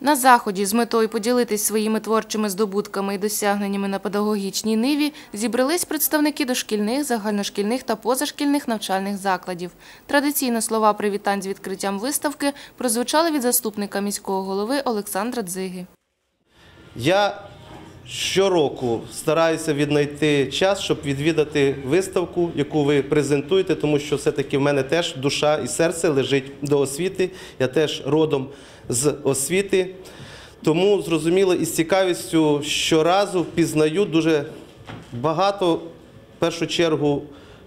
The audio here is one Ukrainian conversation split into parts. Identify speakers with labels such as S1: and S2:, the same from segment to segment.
S1: На заході з метою поділитись своїми творчими здобутками і досягненнями на педагогічній ниві зібрались представники дошкільних, загальношкільних та позашкільних навчальних закладів. Традиційно слова привітань з відкриттям виставки прозвучали від заступника міського голови Олександра Дзиги.
S2: Я щороку стараюся віднайти час, щоб відвідати виставку, яку ви презентуєте, тому що все-таки в мене теж душа і серце лежить до освіти. Я теж родом з освіти. Тому зрозуміло із цікавістю щоразу впізнаю дуже багато, в першу чергу,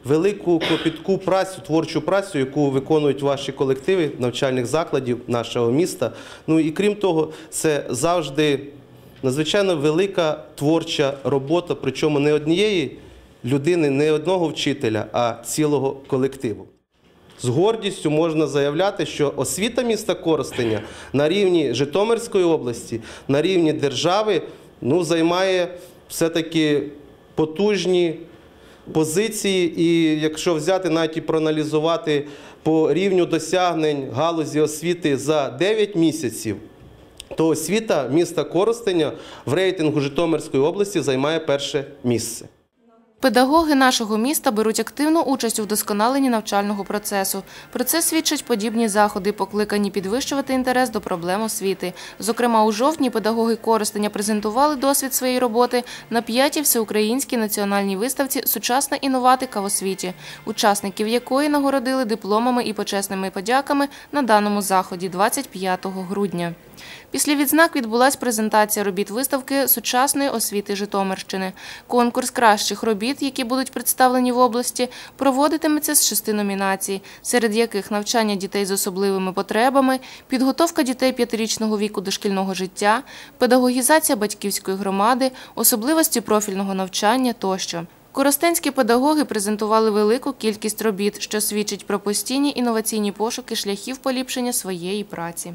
S2: велику клопітку працю, творчу працю, яку виконують ваші колективи навчальних закладів нашого міста. Ну і крім того, це завжди надзвичайно велика творча робота, причому не однієї людини, не одного вчителя, а цілого колективу. З гордістю можна заявляти, що освіта міста Коростеня на рівні Житомирської області, на рівні держави ну, займає все-таки потужні позиції. І якщо взяти навіть і проаналізувати по рівню досягнень галузі освіти за 9 місяців, то освіта міста Коростеня в рейтингу Житомирської області займає перше місце.
S1: Педагоги нашого міста беруть активну участь у вдосконаленні навчального процесу. Про це свідчать подібні заходи, покликані підвищувати інтерес до проблем освіти. Зокрема, у жовтні педагоги Коростеня презентували досвід своєї роботи на п'ятій всеукраїнській національній виставці Сучасна інноватика в освіті, учасників якої нагородили дипломами і почесними подяками на даному заході 25 грудня. Після відзнак відбулася презентація робіт виставки сучасної освіти Житомирщини. Конкурс кращих робіт, які будуть представлені в області, проводитиметься з шести номінацій, серед яких навчання дітей з особливими потребами, підготовка дітей п'ятирічного віку до шкільного життя, педагогізація батьківської громади, особливості профільного навчання тощо. Коростенські педагоги презентували велику кількість робіт, що свідчить про постійні інноваційні пошуки шляхів поліпшення своєї праці.